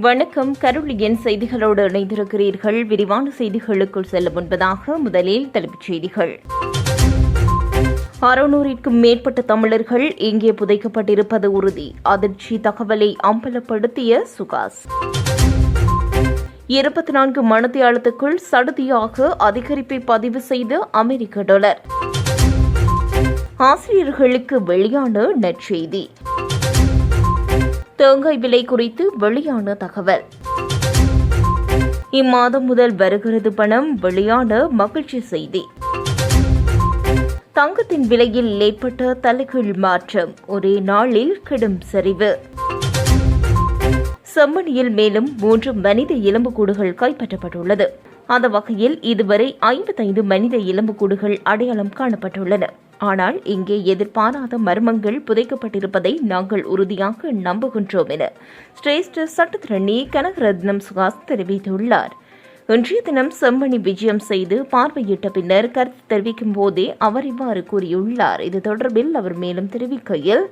வணக்கம். கருளியின் செய்திகளோடு இணைந்திருக்கிறீர்கள். விரிவான செய்திகளுக்குள் செல்ல முன்பதாக முதலில் தலைப்புச் செய்திகள். அறுநூறிற்கும் மேற்பட்ட தமிழர்கள் இங்கே புதைக்கப்பட்டிருப்பது உறுதி. அதிர்ச்சி தகவலை அம்பலப்படுத்திய சுகாஸ். இருபத்தி நான்கு மணித்தியாலத்துக்குள் சடுதியாக அதிகரிப்பை பதிவு செய்த அமெரிக்க டாலர். ஆசிரியர்களுக்கு வெளியான நற்செய்தி. தேங்காய் விலை குறித்து வெளியான தகவல். இம்மாதம் முதல் வருகிறது பணம் வெளியான மகிழ்ச்சி செய்தி. தங்கத்தின் விலையில் ஏற்பட்ட தலைகீழ் மாற்றம் ஒரே நாளில் கடும் சரிவு. செம்மணியில் மேலும் மூன்று மனித எலும்புக்கூடுகள் கைப்பற்றப்பட்டுள்ளது. அந்த வகையில் இதுவரை ஐம்பத்தைந்து மனித எலும்புக்கூடுகள் அடையாளம் காணப்பட்டுள்ளன. ஆனால் இங்கே எதிர்பாராத மர்மங்கள் புதைக்கப்பட்டிருப்பதை நாங்கள் உறுதியாக நம்புகின்றோம் என சிரேஷ்ட சட்டத்திரணி கனகரத்னம் சுகாஸ் தெரிவித்துள்ளார். இன்றைய தினம் செம்மணி விஜயம் செய்து பார்வையிட்ட பின்னர் கருத்து தெரிவிக்கும் போதே அவர் இவ்வாறு கூறியுள்ளார். இது தொடர்பில் அவர் மேலும் தெரிவிக்கையில்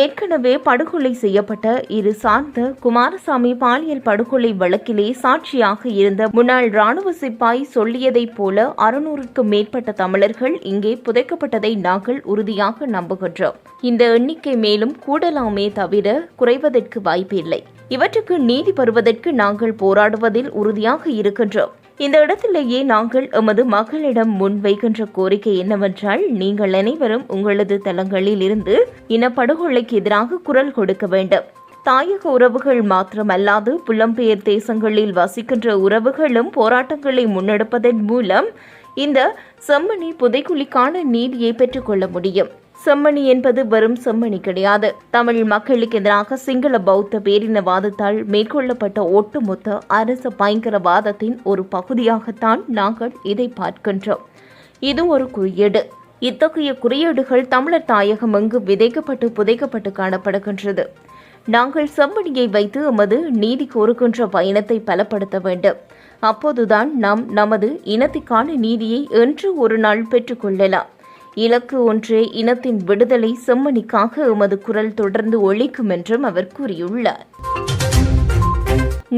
ஏற்கனவே படுகொலை செய்யப்பட்ட இரு சார்ந்த குமாரசாமி பாலியல் படுகொலை வழக்கிலே சாட்சியாக இருந்த முன்னாள் ராணுவ சிப்பாய் சொல்லியதைப் போல அறுநூறுக்கும் மேற்பட்ட தமிழர்கள் இங்கே புதைக்கப்பட்டதை நாங்கள் உறுதியாக நம்புகின்றோம். இந்த எண்ணிக்கை மேலும் கூடலாமே தவிர குறைவதற்கு வாய்ப்பில்லை. இவற்றுக்கு நீதி பெறுவதற்கு நாங்கள் போராடுவதில் உறுதியாக இருக்கின்றோம். இந்த இடத்திலேயே நாங்கள் எமது மகளிடம் முன்வைக்கின்ற கோரிக்கை என்னவென்றால் நீங்கள் அனைவரும் உங்களது தளங்களில் இருந்து இனப்படுகொலைக்கு எதிராக குரல் கொடுக்க வேண்டும். தாயக உறவுகள் மாத்திரமல்லாது புலம்பெயர் தேசங்களில் வசிக்கின்ற உறவுகளும் போராட்டங்களை முன்னெடுப்பதன் மூலம் இந்த செம்மணி புதைக்குழிக்கான நீதியை பெற்றுக்கொள்ள முடியும். செம்மணி என்பது வெறும் செம்மணி கிடையாது. தமிழ் மக்களுக்கு எதிராக சிங்கள பௌத்த பேரினவாதத்தால் மேற்கொள்ளப்பட்ட ஒட்டுமொத்த அரச பயங்கரவாதத்தின் ஒரு பகுதியாகத்தான் நாங்கள் இதை பார்க்கின்றோம். இது ஒரு குறியீடு. இத்தகைய குறியீடுகள் தமிழர் தாயகம் எங்கு விதைக்கப்பட்டு புதைக்கப்பட்டு காணப்படுகின்றது. நாங்கள் செம்மணியை வைத்து எமது நீதி கோருகின்ற பயணத்தை பலப்படுத்த வேண்டும். அப்போதுதான் நாம் நமது இனத்திற்கான நீதியை என்று ஒரு நாள் பெற்றுக்கொள்ளலாம் இலக்கு ஒன்றே இனத்தின் விடுதலை செம்மணிக்காக எமது குரல் தொடர்ந்து ஒழிக்கும் என்றும் அவர் கூறியுள்ளார்.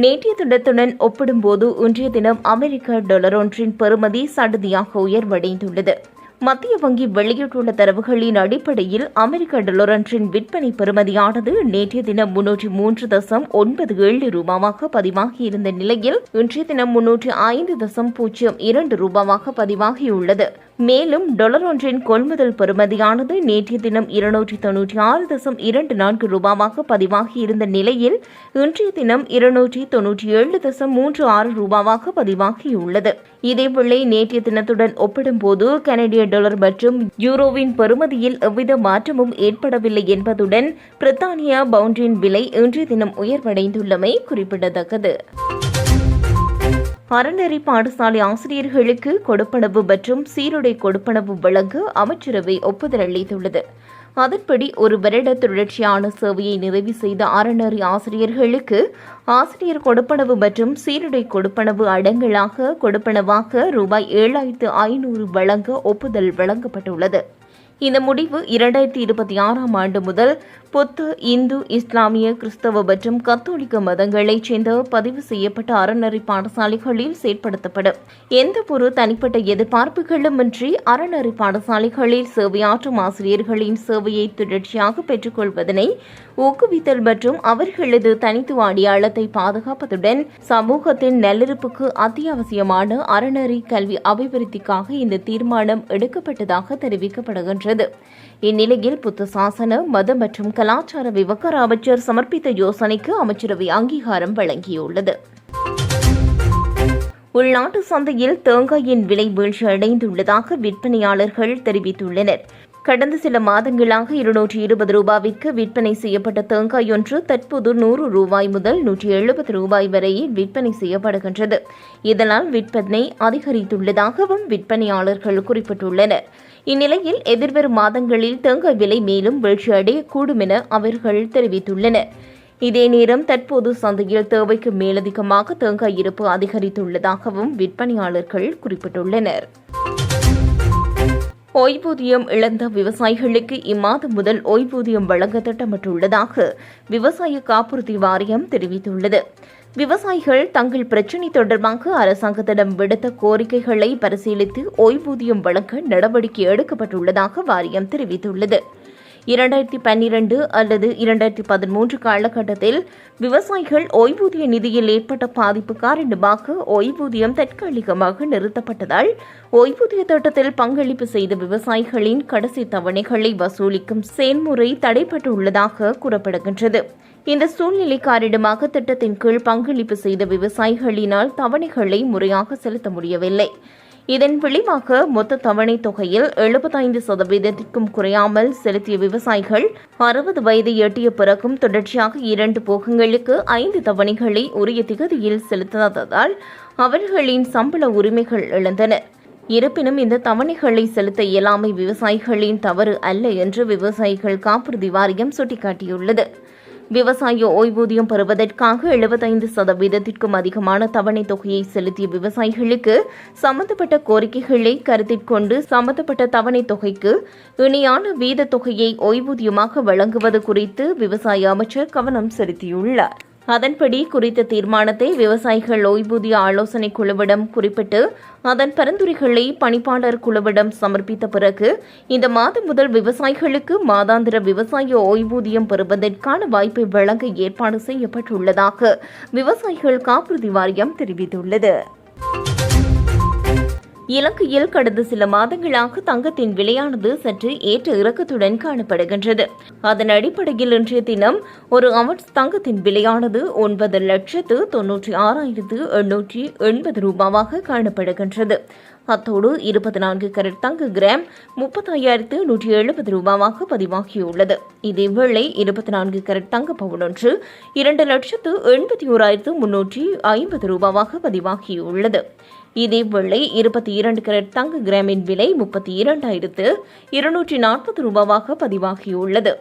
நேற்றைய தினத்துடன் ஒப்பிடும்போது இன்றைய தினம் அமெரிக்க டாலர் ஒன்றின் பெறுமதி சடுதியாக உயர்வடைந்துள்ளது. மத்திய வங்கி வெளியிட்டுள்ள தரவுகளின் அடிப்படையில் அமெரிக்க டாலர் ஒன்றின் விற்பனை பெறுமதியானது நேற்றைய தினம் முன்னூற்றி மூன்று தசம் ஒன்பது ஏழு ரூபாவாக பதிவாகியிருந்த நிலையில் இன்றைய தினம் முன்னூற்றி ஐந்து தசம் பூஜ்ஜியம் இரண்டு ரூபாவாக பதிவாகியுள்ளது. மேலும் டொலர் ஒன்றின் கொள்முதல் பெறுமதியானது நேற்றைய தினம் இருநூற்றி தொன்னூற்றி ஆறு தசம் இரண்டு நான்கு ரூபாவாக பதிவாகியிருந்த நிலையில் இன்றைய தினம் இருநூற்றி தொன்னூற்றி ஏழு தசம் மூன்று ஆறு ரூபாவாக பதிவாகியுள்ளது. இதேவேளை நேற்றைய தினத்துடன் ஒப்பிடும்போது கனடிய டாலர் மற்றும் யூரோவின் பெறுமதியில் எவ்வித மாற்றமும் ஏற்படவில்லை என்பதுடன் பிரித்தானியா பவுண்டின் விலை இன்றைய தினம் உயர்வடைந்துள்ளமை குறிப்பிடத்தக்கது. அறநெறி பாடசாலை ஆசிரியர்களுக்கு கொடுப்பனவு மற்றும் சீருடை கொடுப்பனவு வழங்க அமைச்சரவை ஒப்புதல் அளித்துள்ளது. அதன்படி ஒரு வருட தொடர்ச்சியான சேவையை நிறைவு செய்த அறநெறி ஆசிரியர்களுக்கு ஆசிரியர் கொடுப்பனவு மற்றும் சீருடை கொடுப்பனவு அடங்கலாக கொடுப்பனவாக ரூபாய் ஏழாயிரத்து ஐநூறு வழங்க ஒப்புதல் வழங்கப்பட்டுள்ளது. இந்த முடிவு இரண்டாயிரத்தி இருபத்தி ஆறாம் ஆண்டு முதல் புத்த இந்து இஸ்லாமிய கிறிஸ்தவ மற்றும் கத்தோலிக்க மதங்களைச் சேர்ந்த பதிவு செய்யப்பட்ட அறநெறி பாடசாலைகளில் செயற்படுத்தப்படும். எந்த ஒரு தனிப்பட்ட எதிர்பார்ப்புகளுமின்றி அறநெறி பாடசாலைகளில் சேவையாற்றும் ஆசிரியர்களின் சேவையை தொடர்ச்சியாக பெற்றுக்கொள்வதனை ஊக்குவித்தல் மற்றும் அவர்களது தனித்துவ அடையாளத்தை பாதுகாப்பதுடன் சமூகத்தின் நல்லிருப்புக்கு அத்தியாவசியமான அறநெறி கல்வி அபிவிருத்திக்காக இந்த தீர்மானம் எடுக்கப்பட்டதாக தெரிவிக்கப்படுகின்றது. இந்நிலையில் புத்த சாசன மத மற்றும் கலாச்சார விவகார அமைச்சர் சமர்ப்பித்த யோசனைக்கு அமைச்சரவை அங்கீகாரம் வழங்கியுள்ளது. உள்நாட்டு சந்தையில் தேங்காயின் விலை வீழ்ச்சி அடைந்துள்ளதாக விற்பனையாளர்கள் தெரிவித்துள்ளனர். கடந்த சில மாதங்களாக இருநூற்றி இருபது ரூபாய்க்கு விற்பனை செய்யப்பட்ட தேங்காய் ஒன்று தற்போது நூறு ரூபாய் முதல் நூற்றி எழுபது ரூபாய் வரை விற்பனை செய்யப்படுகின்றது. இதனால் விற்பனை அதிகரித்துள்ளதாகவும் விற்பனையாளர்கள் குறிப்பிட்டுள்ளனர். இந்நிலையில் எதிர்வரும் மாதங்களில் தேங்காய் விலை மேலும் வீழ்ச்சியடையக்கூடும் என அவர்கள் தெரிவித்துள்ளனர். இதே நேரம் தற்போது சந்தையில் தேவைக்கு மேலதிகமாக தேங்காய் இருப்பு அதிகரித்துள்ளதாகவும் விற்பனையாளர்கள் குறிப்பிட்டுள்ளனர். ஓய்வூதியம் இழந்த விவசாயிகளுக்கு இம்மாதம் முதல் ஓய்வூதியம் வழங்க திட்டமிட்டுள்ளதாக விவசாய காப்புறுதி வாரியம் தெரிவித்துள்ளது. விவசாயிகள் தங்கள் பிரச்சினை தொடர்பாக அரசாங்கத்திடம் விடுத்த கோரிக்கைகளை பரிசீலித்து ஓய்வூதியம் வழங்க நடவடிக்கை எடுக்கப்பட்டுள்ளதாக வாரியம் தெரிவித்துள்ளது. இரண்டாயிரத்தி பன்னிரண்டு அல்லது இரண்டாயிரத்தி பதிமூன்று காலகட்டத்தில் விவசாயிகள் ஓய்வூதிய நிதியில் ஏற்பட்ட பாதிப்பு காரணமாக ஓய்வூதியம் தற்காலிகமாக நிறுத்தப்பட்டதால் ஓய்வூதிய திட்டத்தில் பங்களிப்பு செய்த விவசாயிகளின் கடைசி தவணைகளை வசூலிக்கும் செயல்முறை தடைப்பட்டுள்ளதாக கூறப்படுகின்றது. இந்த சூழ்நிலை காரணமாக திட்டத்தின் கீழ் பங்களிப்பு செய்த விவசாயிகளினால் தவணைகளை முறையாக செலுத்த முடியவில்லை. இதன் விளைவாக மொத்த தவணை தொகையில் எழுபத்தைந்து சதவீதத்திற்கும் குறையாமல் செலுத்திய விவசாயிகள் அறுபது வயதை எட்டிய பிறகும் தொடர்ச்சியாக இரண்டு போகங்களுக்கு ஐந்து தவணைகளை உரிய திகதியில் செலுத்தாததால் அவர்களின் சம்பள உரிமைகள் இழந்தன. இருப்பினும் இந்த தவணைகளை செலுத்த இயலாமை விவசாயிகளின் தவறு அல்ல என்று விவசாயிகள் காப்புறுதி வாரியம் சுட்டிக்காட்டியுள்ளது. விவசாய ஓய்வூதியம் பெறுவதற்காக எழுபத்தைந்து சதவீதத்திற்கும் அதிகமான தவணை தொகையை செலுத்திய விவசாயிகளுக்கு சம்பந்தப்பட்ட கோரிக்கைகளை கருத்தில் கொண்டு சம்பந்தப்பட்ட தவணை தொகைக்கு இணையான வீத தொகையை ஓய்வூதியமாக வழங்குவது குறித்து விவசாய அமைச்சர் கவனம் செலுத்தியுள்ளார். அதன்படி குறித்த தீர்மானத்தை விவசாயிகள் ஓய்வூதிய ஆலோசனை குழுவிடம் குறிப்பிட்டு அதன் பரிந்துரைகளை பணிப்பாளர் குழுவிடம் சமர்ப்பித்த பிறகு இந்த மாதம் முதல் விவசாயிகளுக்கு மாதாந்திர விவசாய ஓய்வூதியம் பெறுவதற்கான வாய்ப்பை வழங்க ஏற்பாடு செய்யப்பட்டுள்ளதாக விவசாயிகள் காப்புறுதி வாரியம் தெரிவித்துள்ளது. இலங்கையில் கடந்த சில மாதங்களாக தங்கத்தின் விலையானது சற்று ஏற்ற இறக்கத்துடன் காணப்படுகின்றது. அதன் அடிப்படையில் இன்றைய தினம் ஒரு அவன்ஸ் தங்கத்தின் விலையானது ஒன்பது லட்சத்து தொன்னூற்றி ஆறாயிரத்து எண்ணூற்றி எண்பது ரூபாவாக காணப்படுகின்றது. அத்தோடு இருபத்தி நான்கு கரட் தங்க கிராம் முப்பத்தாயிரத்து நூற்றி எழுபது ரூபாவாக பதிவாகியுள்ளது. இதேவேளை இருபத்தி நான்கு கரட் தங்க பவுனொன்று இரண்டு லட்சத்து எண்பத்தி ஓராயிரத்து முன்னூற்றி ஐம்பது ரூபாவாக பதிவாகியுள்ளது. இதேவேளை இருபத்தி இரண்டு கிரட் தங்க கிராமின் விலை முப்பத்தி இரண்டாயிரத்து இருநூற்றி நாற்பது ரூபாவாக பதிவாகியுள்ளது.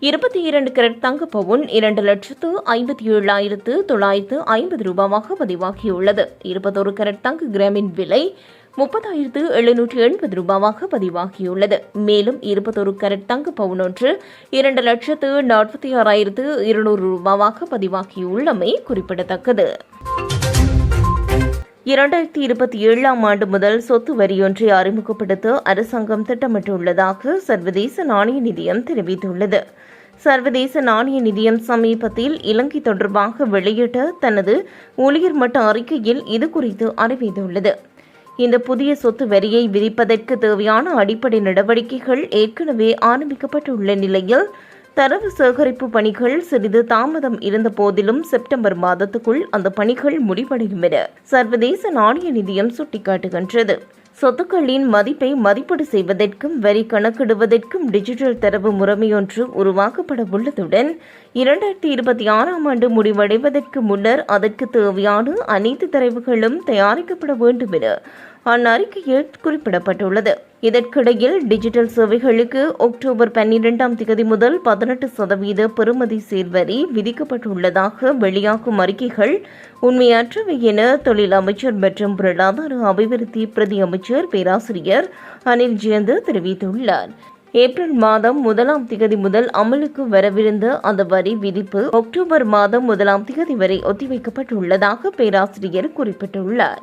இருபத்தி இரண்டு கிரட் தங்க பவுன் இரண்டு லட்சத்து ஐம்பத்தி ஏழாயிரத்து தொள்ளாயிரத்து ஐம்பது ரூபாவாக பதிவாகியுள்ளது. இருபத்தொரு கரட் தங்க கிராமின் விலை முப்பதாயிரத்து எழுநூற்றி எண்பது ரூபாவாக பதிவாகியுள்ளது. மேலும் இருபத்தொரு கரட் தங்க பவுன் ஒன்று இரண்டு லட்சத்து நாற்பத்தி ஆறாயிரத்து இருநூறு ரூபாவாக பதிவாகியுள்ளமை குறிப்பிடத்தக்கது. இரண்டாயிரத்தி இருபத்தி ஏழாம் ஆண்டு முதல் சொத்து வரியொன்றை அறிமுகப்படுத்த அரசாங்கம் திட்டமிட்டுள்ளதாக சர்வதேச நாணய நிதியம் தெரிவித்துள்ளது. சர்வதேச நாணய நிதியம் சமீபத்தில் இலங்கை தொடர்பாக வெளியிட்ட தனது ஊழியர் மட்ட அறிக்கையில் இது குறித்து அறிவித்துள்ளது. இந்த புதிய சொத்து வரியை விதிப்பதற்கு தேவையான அடிப்படை நடவடிக்கைகள் ஏற்கனவே ஆரம்பிக்கப்பட்டுள்ள நிலையில் தரவு சேகரிப்பு பணிகள் சிறிது தாமதம் இருந்த போதிலும் செப்டம்பர் மாதத்துக்குள் அந்த பணிகள் முடிவடையும் என சர்வதேச நாணய நிதியம் சுட்டிக்காட்டுகின்றது. சொத்துக்களின் மதிப்பை மதிப்பீடு செய்வதற்கும் வரி கணக்கிடுவதற்கும் டிஜிட்டல் தரவு முறைமையொன்று உருவாக்கப்பட உள்ளதுடன் இரண்டாயிரத்தி இருபத்தி ஆறாம் ஆண்டு முடிவடைவதற்கு முன்னர் அதற்கு தேவையான அனைத்து தரவுகளும் தயாரிக்கப்பட வேண்டும் என அந்நறிக்கையில் குறிப்பிடப்பட்டுள்ளது. இதற்கிடையில் டிஜிட்டல் சேவைகளுக்கு அக்டோபர் பன்னிரெண்டாம் தேதி முதல் பதினெட்டு சதவீத பெறுமதி சேர்வரி விதிக்கப்பட்டுள்ளதாக வெளியாகும் அறிக்கைகள் உண்மையற்றவை என தொழில் அமைச்சர் மற்றும் பொருளாதார அபிவிருத்தி பிரதி அமைச்சர் பேராசிரியர் அனில் ஜெயந்த் தெரிவித்துள்ளார். ஏப்ரல் மாதம் முதலாம் திகதி முதல் அமலுக்கு வரவிருந்த அந்த வரி விதிப்பு அக்டோபர் மாதம் முதலாம் திகதி வரை ஒத்திவைக்கப்பட்டுள்ளதாக பேராசிரியர் குறிப்பிட்டுள்ளார்.